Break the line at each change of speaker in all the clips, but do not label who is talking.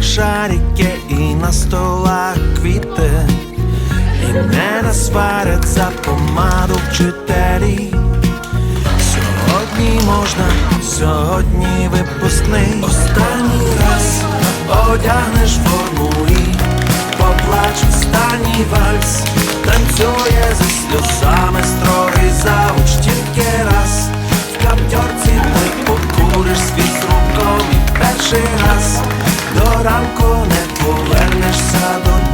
стінах шарики і на столах квіти, і не насварять за помаду вчителі. Сьогодні можна, сьогодні випускний. Останній раз одягнеш форму і поплач останній вальс, танцює зі сльозами строгий завуч тільки раз. В каптьорці ти покуриш свій руком і перший раз до ранку не повернешся додому.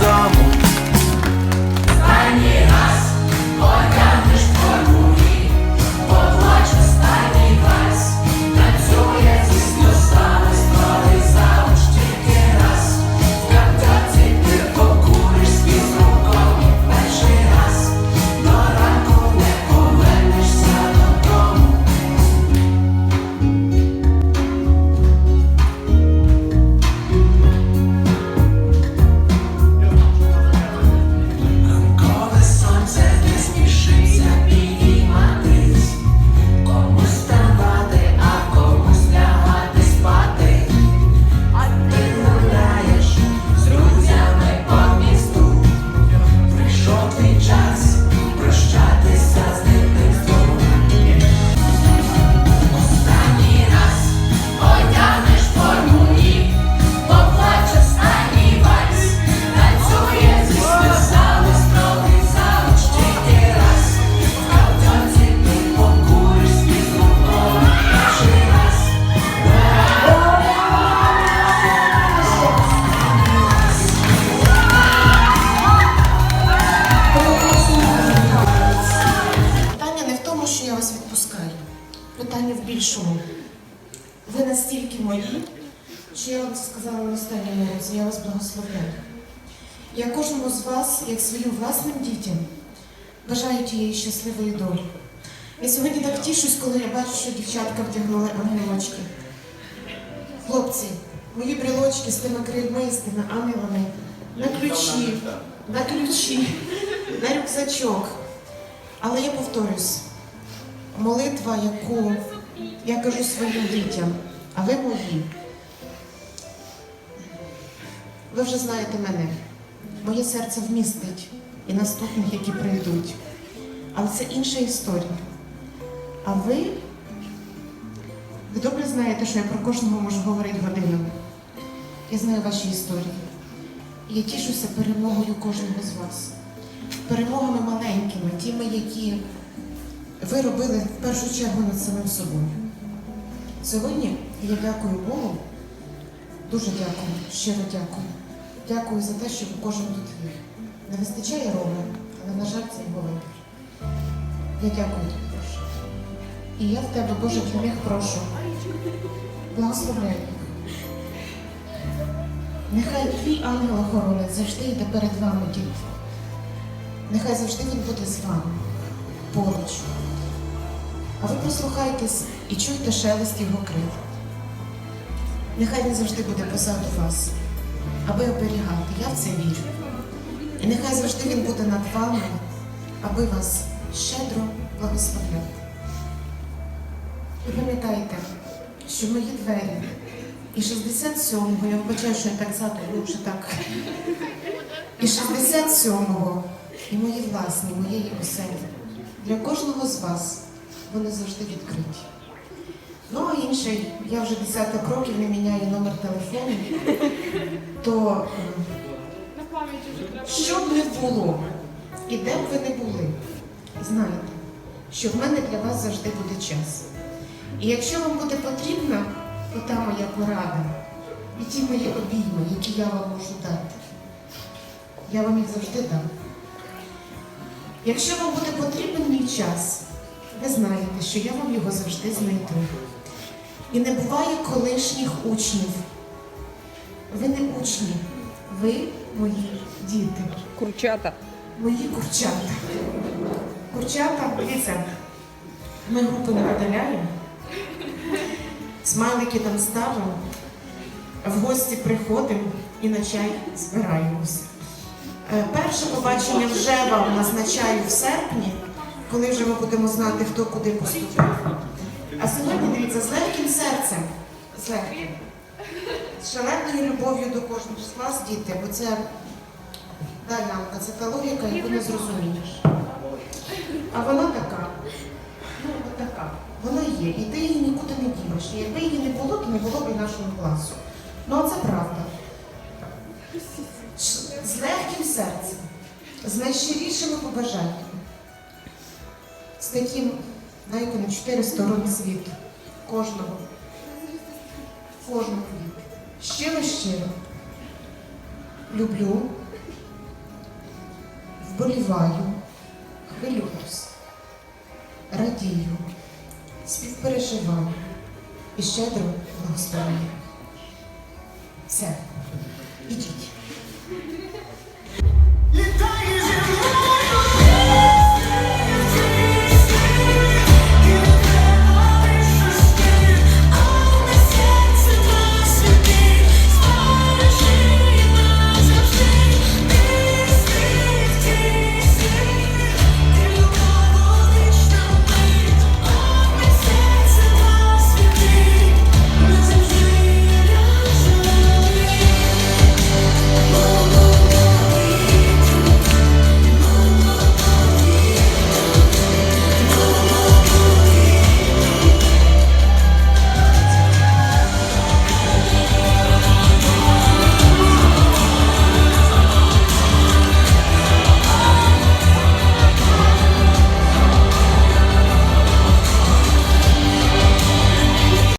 Настільки мої, що я вам сказала на останньому році, я вас благословляю. Я кожному з вас, як своїм власним дітям, бажаю тієї щасливої долі. Я сьогодні так тішусь, коли я бачу, що дівчатка вдягнули ангелочки. Хлопці, мої брілочки з тими крильми, з тими ангелами, на ключі, на ключі, на рюкзачок. Але я повторюсь, молитва, яку я кажу своїм дітям, а ви мої. Ви вже знаєте мене. Моє серце вмістить і наступних, які прийдуть. Але це інша історія. А ви, ви добре знаєте, що я про кожного можу говорити годинами. Я знаю ваші історії. І я тішуся перемогою кожного з вас перемогами маленькими, тими, які ви робили в першу чергу над самим собою. Сьогодні я дякую Богу, дуже дякую, щиро дякую. Дякую за те, що кожен тут є. Не вистачає Роми, але, на жаль, це його вибір. Я дякую тобі, Боже. І я в тебе, Боже, них прошу. Благословляй їх. Нехай твій ангел-охоронець завжди йде перед вами, діти. Нехай завжди він буде з вами поруч. А ви прислухайтесь і чуйте шелест його крил. Нехай він завжди буде позаду вас, аби оберігати. Я в це вірю. І нехай завжди він буде над вами, аби вас щедро благословляти. І пам'ятайте, що мої двері і 67-го, я вбачаю, що я так ззаду, вже так. І 67-го, і мої власні, моєї оселі. Для кожного з вас вони завжди відкриті. Ну, а інший, я вже десяток років не міняю номер телефону, то е, що б не було, і де б ви не були, знайте, що в мене для вас завжди буде час. І якщо вам буде потрібна ота моя порада і ті мої обійми, які я вам можу дати, я вам їх завжди дам. Якщо вам буде потрібен мій час, ви знаєте, що я вам його завжди знайду. І не буває колишніх учнів. Ви не учні, ви мої діти,
Курчата.
мої курчата. Курчата, дивіться, ми групи не видаляємо, смайлики там ставимо, в гості приходимо і на чай збираємось. Е, Перше побачення вже вам назначаю в серпні, коли вже ми будемо знати, хто куди поступив. А сьогодні дивіться, з легким серцем. З легким. З шаленою любов'ю до кожного з вас, діти, бо це да, Янка, це та логіка, яку не зрозумієш. А вона така. Ну, от така. Вона є, і ти її нікуди не дінеш. І якби її не було, то не було б і нашого класу. Ну, а це правда. З легким серцем, з найщирішими побажаннями, з таким, знаєте, на чотири сторони світу. Кожного. Кожного віку. Щиро-щиро. Люблю, вболіваю, хвилююсь, радію, співпереживаю і щедро благословляю. Все. Ідіть.